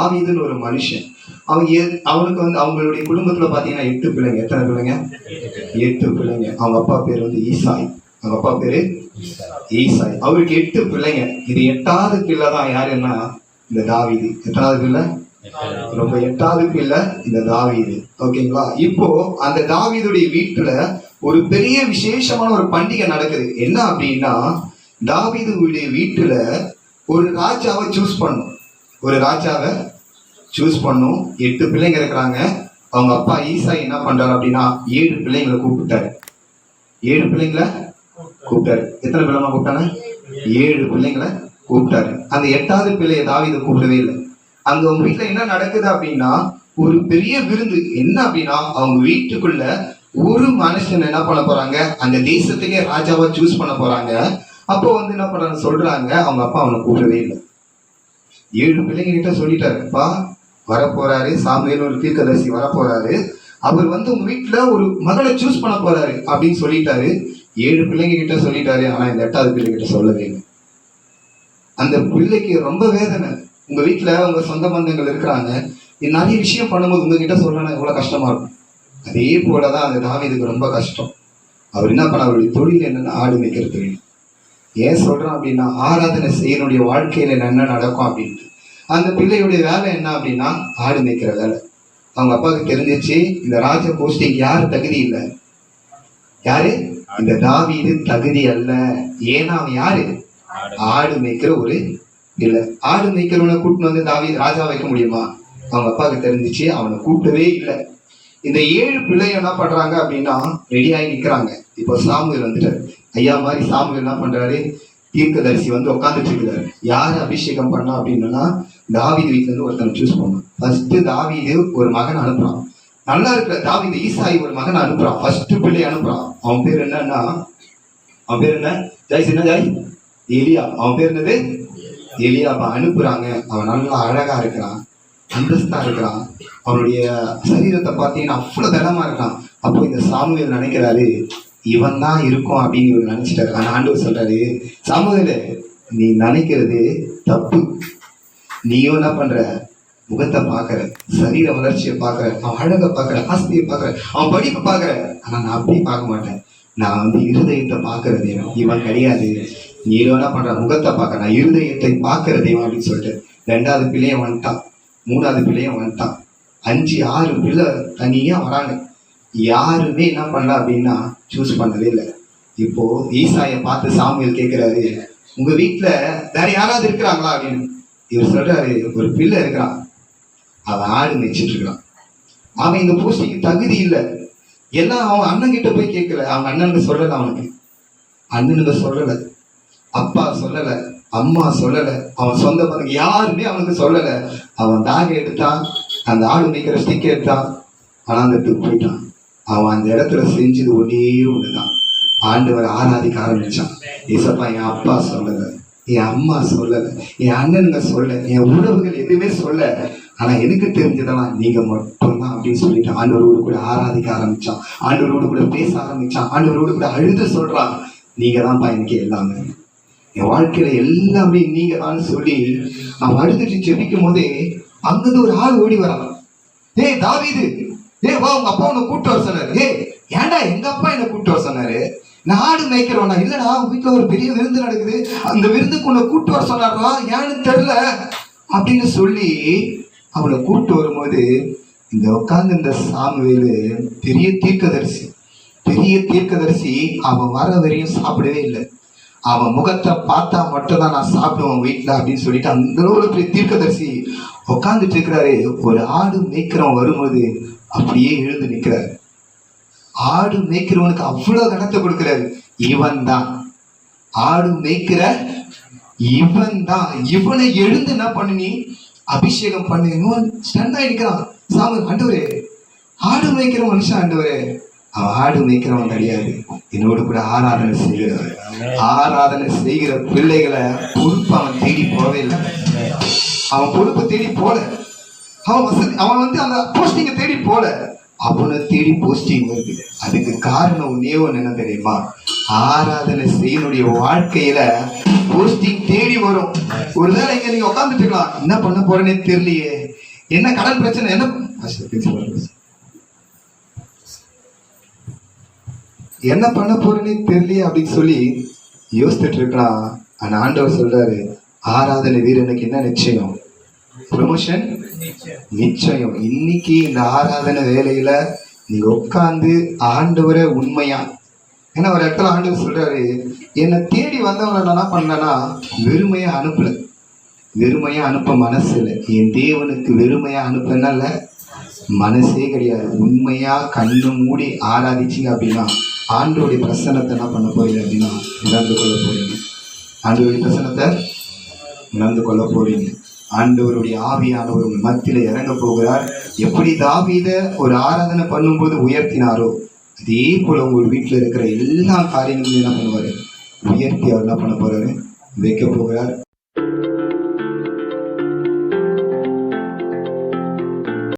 தாவீதுன்னு ஒரு மனுஷன். அவன் அவனுக்கு வந்து அவங்களுடைய குடும்பத்துல பாத்தீங்கன்னா எட்டு பிள்ளைங்க. எத்தனை பிள்ளைங்க? எட்டு பிள்ளைங்க. அவங்க அப்பா பேர் வந்து ஈசாய். அவங்க அப்பா பேரு ஈசாய். அவருக்கு எட்டு பிள்ளைங்க. இது எட்டாவது பிள்ளை தான் யாருன்னா இந்த தாவீது. எத்தனாவது பிள்ளை? ரொம்ப எட்டாவது பிள்ளை இந்த தாவீது. ஓகேங்களா? இப்போ அந்த தாவீதுடைய வீட்டுல ஒரு பெரிய விசேஷமான ஒரு பண்டிகை நடக்குது. என்ன அப்படின்னா தாவீதுடைய வீட்டுல ஒரு ராஜாவை சூஸ் பண்ணும் ஒரு ராஜாவை சூஸ் பண்ணும். எட்டு பிள்ளைங்க இருக்கிறாங்க. அவங்க அப்பா ஈசா என்ன பண்றாரு அப்படின்னா ஏழு பிள்ளைங்களை கூப்பிட்டாரு. ஏழு பிள்ளைங்களை கூப்பிட்டாரு. எத்தனை பிள்ளைமா கூப்பிட்டாங்க? ஏழு பிள்ளைங்களை கூப்பிட்டாரு. அந்த எட்டாவது பிள்ளைய இதை கூப்பிடவே இல்லை. அங்க அவங்க வீட்டுல என்ன நடக்குது அப்படின்னா ஒரு பெரிய விருந்து. என்ன அப்படின்னா அவங்க வீட்டுக்குள்ள ஒரு மனுஷன் என்ன பண்ண போறாங்க? அந்த தேசத்துக்கே ராஜாவா சூஸ் பண்ண போறாங்க. அப்போ வந்து என்ன பண்றாங்க சொல்றாங்க. அவங்க அப்பா அவனை கூப்பிடவே இல்லை. ஏழு பிள்ளைங்க கிட்ட சொல்லிட்டாருப்பா வரப்போறாரு. சாமியல் ஒரு தீர்க்கதரிசி வரப்போறாரு. அவர் வந்து உங்க வீட்டுல ஒரு மகளை சூஸ் பண்ண போறாரு அப்படின்னு சொல்லிட்டாரு. ஏழு பிள்ளைங்க கிட்ட சொல்லிட்டாரு. ஆனா இந்த எட்டாவது பிள்ளை கிட்ட சொல்லவே இல்லை. அந்த பிள்ளைக்கு ரொம்ப வேதனை. உங்க வீட்டுல உங்க சொந்த பந்தங்கள் இருக்கிறாங்க. நிறைய விஷயம் பண்ணும்போது உங்ககிட்ட சொல்லணும் எவ்வளவு கஷ்டமா இருக்கும்? அதே போலதான் அந்த தாவிதுக்கு ரொம்ப கஷ்டம். அவர் என்ன பண்ண அவருடைய தொழில் என்னன்னா ஆடு மேய்க்கிற தொழில். ஏன் சொல்றோம் அப்படின்னா ஆராதனை செய்யனுடைய வாழ்க்கையில என்ன நடக்கும் அப்படின்ட்டு. அந்த பிள்ளையுடைய வேலை என்ன அப்படின்னா ஆடு மேய்க்கிற வேலை. அவங்க அப்பாவுக்கு தெரிஞ்சிச்சு இந்த ராஜ போஸ்டிங் யார் தகுதி இல்லை? யாரு? இந்த தாவீது தகுதி அல்ல. ஏன்னா அவன் யாரு? ஆடு. மேய்க்கிற ஒரு இல்ல. ஆடு மேய்க்கிறவனை கூட்டிட்டு வந்து தாவீது ராஜா வைக்க முடியுமா? அவங்க அப்பாவுக்கு தெரிஞ்சிச்சு அவனை கூட்டவே இல்லை. இந்த ஏழு பிள்ளைங்க என்ன பண்றாங்க அப்படின்னா ரெடியாகி நிக்கிறாங்க. இப்போ சாமுவேல் வந்துட்டாரு. ஐயா மாதிரி சாமுவேல் என்ன பண்றாரு? தீர்க்கதரிசி வந்து உட்காந்துட்டு இருக்கிறாரு யார் அபிஷேகம் பண்ணா அப்படின்னா தாவிது வீட்டுல ஒருத்தனை சூஸ் பண்ணான் ஃபர்ஸ்ட் தாவிது ஒரு மகன் அனுப்புறான். நல்லா இருக்கிற தாவிது ஈசாய் ஒரு மகன் அனுப்புறான். ஃபர்ஸ்ட் பிள்ளை அனுப்புறான். அவன் பேர் என்னன்னா அவன் பேர் என்ன? ஜாய்ஸ் என்ன ஜாய்? எலியா. அவன் பேர் என்னது? எலியா அவன் அனுப்புறாங்க. அவன் நல்லா அழகா இருக்கிறான். அந்தஸ்தா இருக்கிறான். அவனுடைய சரீரத்தை பார்த்தீங்கன்னா அவ்வளவு திடமா இருக்கான் அப்போ இந்த சாமுவேல் நினைக்கிறாரு இவன் தான் இருக்கும் அப்படின்னு இவர் நினைச்சிட்டாரு. ஆனா ஆண்டவர் சொல்றாரு சாமுவேல நீ நினைக்கிறது தப்பு. நீயும் என்ன பண்ற? முகத்தை பார்க்குற சரீர வளர்ச்சியை பார்க்குற அவன் அழகை பார்க்குற ஆஸ்தியை பார்க்குற அவன் படிப்பை பார்க்குற. ஆனா நான் அப்படி பார்க்க மாட்டேன். நான் வந்து இருதயத்தை பார்க்கிற தெய்வம். இவன் கிடையாது. நீயோ என்ன பண்ற? முகத்தை பார்க்க. நான் இருதயத்தை பார்க்கிற தெய்வம் அப்படின்னு சொல்லிட்டு ரெண்டாவது பிள்ளைய வந்துட்டான் மூணாவது பிள்ளைய வந்துட்டான் அஞ்சு ஆறு பிள்ளை தனியா வராங்க. யாருமே என்ன பண்ணல அப்படின்னா சூஸ் பண்ணவே இல்லை. இப்போ ஈசாயை பார்த்து சாமுவேல் கேட்கிறாரு உங்க வீட்டில் வேற யாராவது இருக்கிறாங்களா? அப்படின்னு. இவர் சொல்றாரு ஒரு பிள்ளை இருக்கிறான். அவன் ஆடு மேய்ச்சிட்டு இருக்கிறான். அவன் இந்த போஸ்டிக்கு தகுதி இல்லை. எல்லாம் அவன் அண்ணன் கிட்ட போய் கேட்கல. அவன் அண்ணனுக்கு சொல்லல அவனுக்கு. அண்ணனுக்கு சொல்லல. அப்பா சொல்லல. அம்மா சொல்லல. அவன் சொந்த பந்தங்க யாருமே அவனுக்கு சொல்லல. அவன் பேக் எடுத்தான். அந்த ஆடு மேய்க்கிற ஸ்டிக் எடுத்தான். அனாந்தத்துக்கு போயிட்டான். அவன் அந்த இடத்துல செஞ்சது ஒன்னே ஒண்ணுதான். ஆண்டவர் ஆராதிக்க ஆரம்பிச்சான். இசப்பா என் அப்பா சொல்லலை. என் அம்மா சொல்லலை என் அண்ணனுங்க சொல்ல என் உறவுகள் எதுவுமே சொல்ல ஆனா எனக்கு தெரிஞ்சதெல்லாம் நீங்க மட்டும்தான் அப்படின்னு சொல்லிட்டு ஆண்டவரோடு கூட ஆராதிக்க ஆரம்பிச்சான். ஆண்டவரோடு கூட பேச ஆரம்பிச்சான். ஆண்டவரோடு கூட அழுது சொல்றான். நீங்க தான்ப்பா எனக்கு எல்லாமே. என் வாழ்க்கையில எல்லாமே நீங்க தான் சொல்லி அவன் அழுதுட்டு ஜெபிக்கும் போதே அங்கிருந்து ஒரு ஆள் ஓடி வரான். ஏய் தாவிது. ஏ வா உங்க அப்பா உன்னை கூப்பிட்டு வர சொன்னாரு. ஏ ஏன்டா எங்க அப்பா என்ன கூப்பிட்டு வர சொன்னாரு? நான் ஆடு மேய்க்கிறவனா? இல்லடா உங்க வீட்டுல ஒரு பெரிய விருந்து நடக்குது. அந்த விருந்துக்கு உன்னை கூட்டு வர சொன்னாரா ஏன்னு தெரியல. அப்படின்னு சொல்லி அவனை கூட்டு வரும்போது இந்த உட்காந்து இந்த சாமுவேலு பெரிய தீர்க்கதரிசி பெரிய தீர்க்கதரிசி அவன் வர வரையும் சாப்பிடவே இல்லை. அவன் முகத்தை பார்த்தா மட்டும்தான் நான் சாப்பிடுவேன் வீட்டில் அப்படின்னு சொல்லிட்டு அந்த ஒரு பெரிய தீர்க்கதரிசி உட்காந்துட்டு இருக்கிறாரு. ஒரு ஆடு மேய்க்கிறவன் வரும்போது அப்படியே எழுந்து நிற்கிறாரு ஆடு மேய்க்கிறவனுக்கு அவ்வளவு கனத்தை கொடுக்கிறாரு. இவன் தான் ஆடு மேய்க்கிற இவன் தான் இவனை எழுந்து என்ன பண்ணு அபிஷேகம் பண்ணு. இவன் ஸ்டன் ஆயிடுக்கிறான் சாமி ஆண்டவரே. ஆடு மேய்க்கிற மனுஷன் ஆண்டவரே. அவன் ஆடு மேய்க்கிறவன் கிடையாது. என்னோடு கூட ஆராதனை செய்கிறவர் ஆராதனை செய்கிற பிள்ளைகளை பொறுப்பு அவன் தேடி போவே இல்லை. அவன் பொறுப்பை தேடி போல. அவன் வசதி அவன் வந்து அந்த போஸ்டிங்கை தேடி போல. அவனை தேடி போஸ்டிங் வருது. அதுக்கு காரணம் ஒன்னே என்ன தெரியுமா? ஆராதனை செய்யனுடைய வாழ்க்கையில போஸ்டிங் தேடி வரும். ஒருவேளை இங்க நீங்க உட்காந்துட்டு இருக்கலாம். என்ன பண்ண போறேனே தெரியலையே. என்ன கடன் பிரச்சனை? என்ன? என்ன பண்ண போறேனே தெரியலையே அப்படின்னு சொல்லி யோசிச்சுட்டு இருக்கலாம். ஆனா ஆண்டவர் சொல்றாரு ஆராதனை வீரனுக்கு என்ன நிச்சயம்? ப்ரொமோஷன் நிச்சயம். இன்னைக்கு இந்த ஆராதனை வேலையில நீங்க உட்கார்ந்து ஆண்டவரை உண்மையா? ஏன்னா ஒரு இடத்துல ஆண்டவர் சொல்றாரு என்னை தேடி வந்தவங்களை நான் என்ன பண்ணனா வெறுமையா அனுப்பல. வெறுமையா அனுப்ப மனசு இல்லை. என் தேவனுக்கு வெறுமையா அனுப்பனால மனசே கிடையாது. உண்மையா கண்ணு மூடி ஆராதிச்சிங்க அப்படின்னா ஆண்டோடைய பிரசனத்தை என்ன பண்ண போறீங்க அப்படின்னா உணர்ந்து கொள்ள போறீங்க. ஆண்டோடைய பிரசனத்தை உணர்ந்து கொள்ள போறீங்க. ஆண்டவருடைய ஆவியானவர் உங்கள் மத்தியில் இறங்க போகிறார். எப்படி தாவீத ஒரு ஆராதனை பண்ணும்போது உயர்த்தினாரோ அதே போல உங்கள் வீட்டில் இருக்கிற எல்லா காரியங்களும் என்ன பண்ணுவார்? உயர்த்தி அவர் என்ன பண்ண போகிறாரு வைக்க போகிறார்.